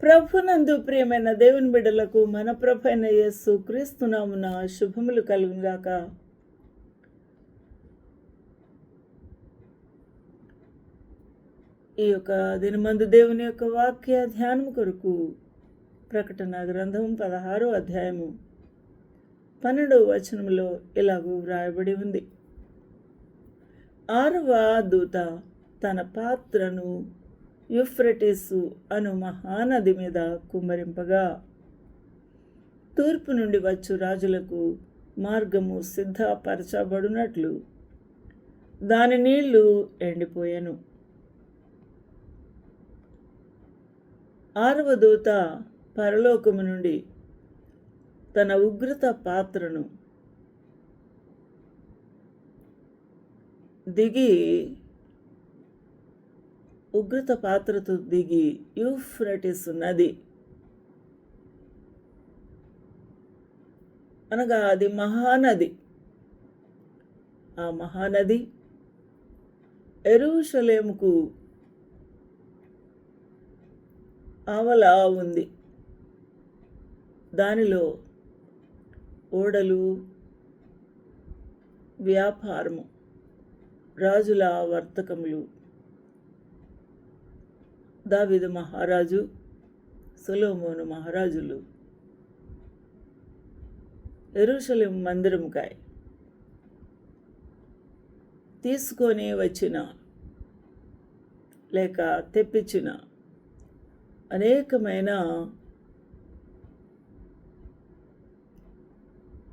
ప్రభునందు ప్రియమైన దేవుని బిడ్డలకు మన ప్రభైన యస్సు క్రీస్తునామున శుభములు కలుగుగాక ఈ యొక్క దినమందు దేవుని యొక్క వాక్య ధ్యానం కొరకు ప్రకటన గ్రంథం పదహారో అధ్యాయము పన్నెండవ వచనంలో ఇలాగూ వ్రాయబడి ఉంది. ఆరవ దూత తన పాత్రను యుఫ్రటిసు అను మహానది మీద కుమ్మరింపగా తూర్పు నుండి వచ్చు రాజులకు మార్గము సిద్ధపరచబడినట్లు. దాని నీళ్ళు ఎండిపోయాను. ఆరవ దూత పరలోకము నుండి తన ఉగ్రత పాత్రను దిగి ఉగ్రత పాత్రతో దిగి యూఫ్రటిస్ నది. అనగా అది మహానది. ఆ మహానది ఎరుషలేముకు ఆవల ఉంది. దానిలో ఓడలు వ్యాపారము రాజుల వర్తకములు దావిదు మహారాజు సొలోమోను మహారాజులు. ఎరుషలేం మందిరంకాయ తీసుకొని వచ్చిన లేక తెప్పించిన అనేకమైన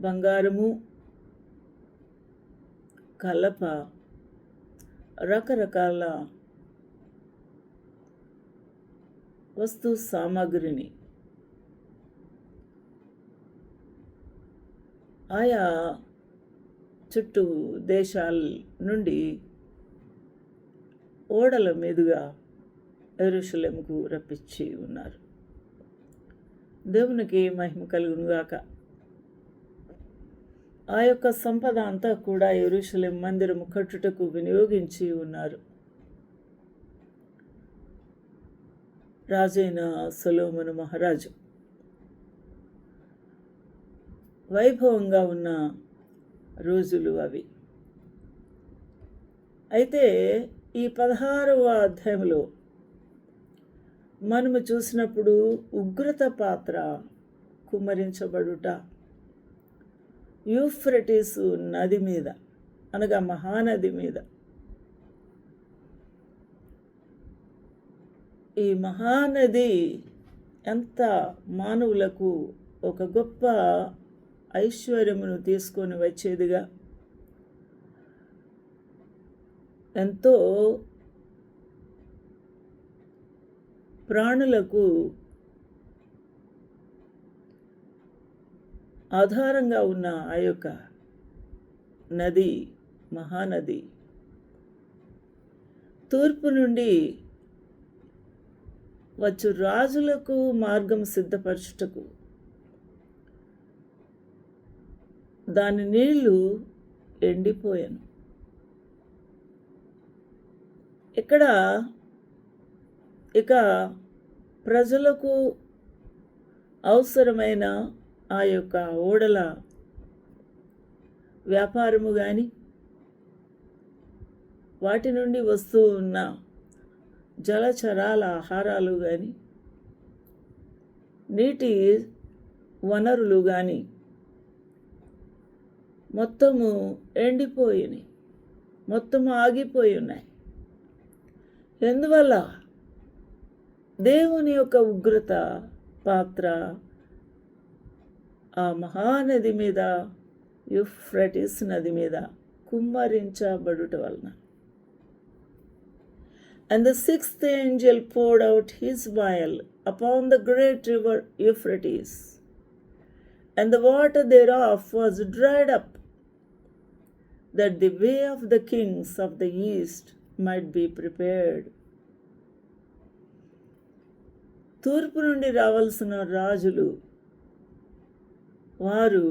బంగారము కలప రకరకాల వస్తు సామాగ్రిని. ఆయా చుట్టూ దేశాల నుండి ఓడల మీదుగా ఎరుషులెంకు రప్పించి ఉన్నారు. దేవునికి మహిమ కలుగునుగాక. ఆ యొక్క సంపద అంతా కూడా ఎరుషులెం మందిరము కట్టుటకు వినియోగించి ఉన్నారు. రాజైన సొలోమను మహారాజు. వైభవంగా ఉన్న రోజులు అవి. అయితే ఈ పదహారవ అధ్యాయంలో మనము చూసినప్పుడు ఉగ్రత పాత్ర కుమ్మరించబడుట యూఫ్రటీసు నది మీద అనగా మహానది మీద ఈ మహానది ఎంత మానవులకు ఒక గొప్ప ఐశ్వర్యమును తీసుకొని వచ్చేదిగా? ఎంతో ప్రాణులకు ఆధారంగా ఉన్న ఆ యొక్క నది మహానది. తూర్పు నుండి వచ్చు. రాజులకు మార్గం సిద్ధపరచుటకు. దాని నీళ్ళు ఎండిపోయాను. ఇక్కడ ఇక ప్రజలకు అవసరమైన ఆ యొక్క ఓడల వ్యాపారము కానీ వాటి నుండి వస్తూ ఉన్న జలచరాల ఆహారాలు కానీ నీటి వనరులు కానీ మొత్తము ఎండిపోయినాయి. మొత్తము ఆగిపోయి ఉన్నాయి ఎందువల్ల? దేవుని యొక్క ఉగ్రత పాత్ర ఆ మహానది మీద యుఫ్రటిస్ నది మీద కుమ్మరించబడుట వలన. And the sixth angel poured out his vial upon the great river Euphrates, and the water thereof was dried up, that the way of the kings of the east might be prepared. తూర్పు నుండి రావాల్సిన రాజులు వారు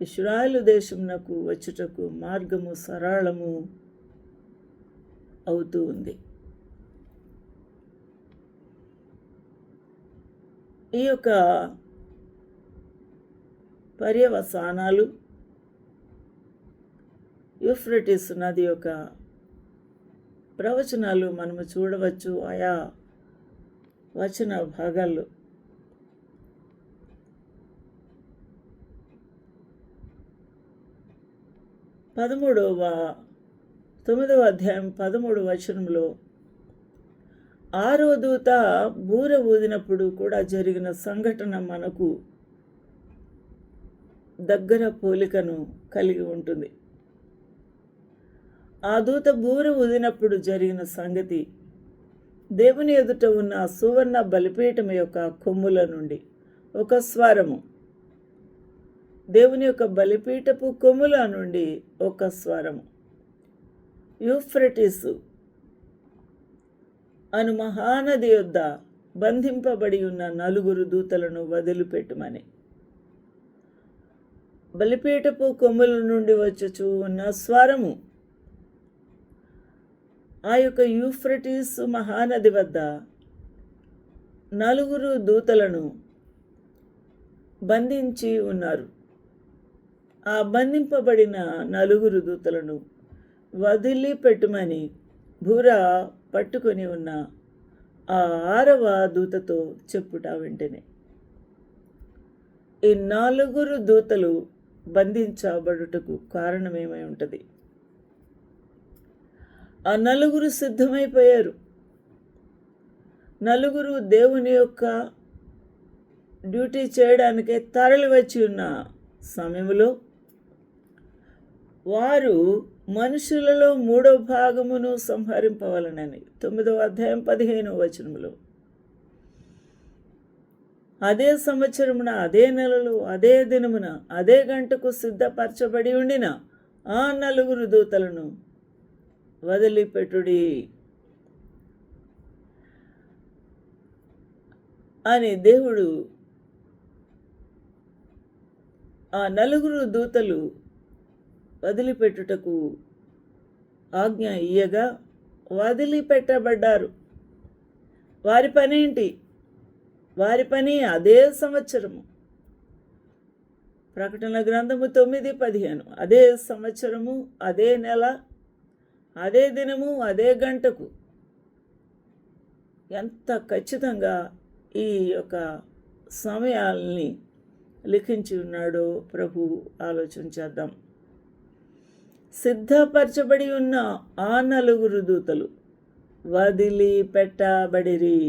ఇస్రాయేలు దేశమునకు వచ్చుటకు మార్గము సరళము అవుతూ ఉంది. ఈ యొక్క పర్యవసానాలు యూఫ్రటిస్ నది యొక్క ప్రవచనాలు మనము చూడవచ్చు. ఆయా వచన భాగాల్లో పదమూడవ తొమ్మిదవ అధ్యాయం పదమూడు వచనంలో ఆరో దూత బూర ఊదినప్పుడు కూడా జరిగిన సంఘటన మనకు దగ్గర పోలికను కలిగి ఉంటుంది. ఆ దూత బూర ఊదినప్పుడు జరిగిన సంగతి దేవుని ఎదుట ఉన్న సువర్ణ బలిపీఠం యొక్క కొమ్ముల నుండి ఒక స్వరము. దేవుని యొక్క బలిపీఠపు కొమ్ముల నుండి ఒక స్వరము. యూఫ్రటిస్ అను మహానది యొద్ద బంధింపబడి ఉన్న నలుగురు దూతలను వదిలిపెట్టుమని. బలిపీఠపు కొమ్ముల నుండి వచ్చుచూ ఉన్న స్వరము ఆ యొక్క యూఫ్రటిస్ మహానది వద్ద నలుగురు దూతలను బంధించి ఉన్నారు. ఆ బంధింపబడిన నలుగురు దూతలను వదిలిపెట్టుమని బూర పట్టుకొని ఉన్న ఆ ఆరవ దూతతో చెప్పుట వెంటనే. ఈ నలుగురు దూతలు బంధించబడుటకు కారణమేమై ఉంటుంది? ఆ నలుగురు సిద్ధమైపోయారు. నలుగురు దేవుని యొక్క డ్యూటీ చేయడానికే తరలి వచ్చి ఉన్న సమయంలో వారు మనుషులలో మూడో భాగమును సంహరింపవలనని తొమ్మిదవ అధ్యాయం పదిహేను వచనములో. అదే సంవత్సరమున అదే నెలలో అదే దినమున అదే గంటకు సిద్ధపరచబడి ఉండిన ఆ నలుగురు దూతలను వదిలిపెట్టుడి అని దేవుడు ఆ నలుగురు దూతలు వదిలిపెట్టుటకు ఆజ్ఞ ఇయ్యగా వదిలిపెట్టబడ్డారు. వారి పనేంటి? వారి పని అదే సంవత్సరము. ప్రకటన గ్రంథము తొమ్మిది పదిహేను. అదే సంవత్సరము అదే నెల అదే దినము అదే గంటకు. ఎంత ఖచ్చితంగా ఈ యొక్క సమయాల్ని లిఖించి ఉన్నాడో ప్రభు ఆలోచన చేద్దాం. సిద్ధపరచబడి ఉన్న ఆ నలుగురు దూతలు వదిలి పెట్టబడిరి.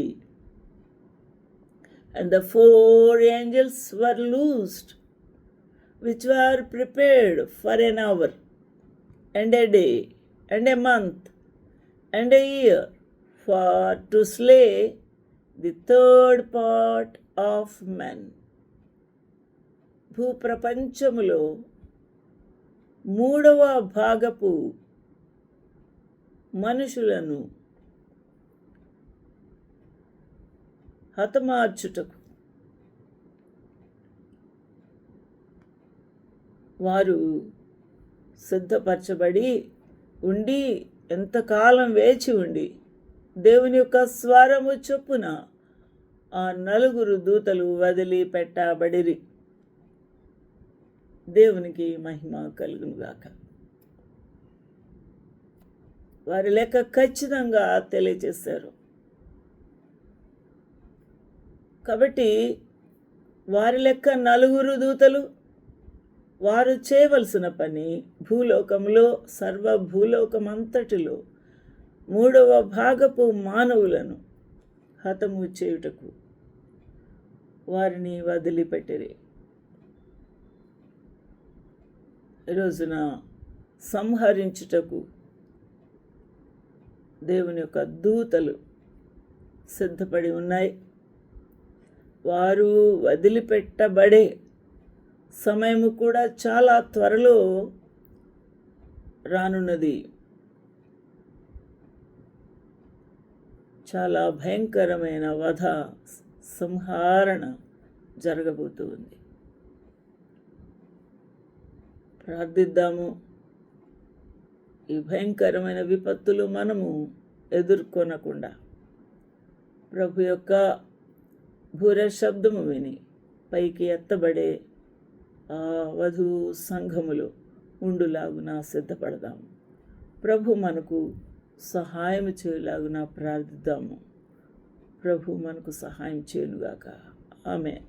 And the four angels were loosed which were prepared for an hour and a day and a month and a year for to slay the third part of men భూప్రపంచములో మూడవ భాగపు మనుషులను హతమార్చుటకు వారు సిద్ధపరచబడి ఉండి ఎంతకాలం వేచి ఉండి దేవుని యొక్క స్వరము చొప్పున ఆ నలుగురు దూతలు వదిలి పెట్టబడిరి దేవునికి మహిమ కలుగునుగాక. వారి లెక్క ఖచ్చితంగా తెలియజేశారు. కాబట్టి వారి లెక్క నలుగురు దూతలు వారు చేయవలసిన పని భూలోకంలో సర్వ భూలోకమంతటిలో మూడవ భాగపు మానవులను హతము చేయుటకు వారిని వదిలిపెట్టిరి. రోజున సంహరించుటకు దేవుని యొక్క దూతలు సిద్ధపడి ఉన్నాయి. వారు వదిలిపెట్టబడే సమయము కూడా చాలా త్వరలో రానున్నది. చాలా భయంకరమైన వధ సంహారణ జరగబోతూ ఉంది. ప్రార్థిద్దాము. ఈ భయంకరమైన విపత్తులు మనము ఎదుర్కొనకుండా. ప్రభు యొక్క భూర శబ్దము విని పైకి ఎత్తబడే ఆ వధు సంఘములు ఉండులాగున సిద్ధపడదాము. ప్రభు మనకు సహాయం చేయలాగున ప్రార్థిద్దాము. ప్రభు మనకు సహాయం చేయనుగాక. ఆమె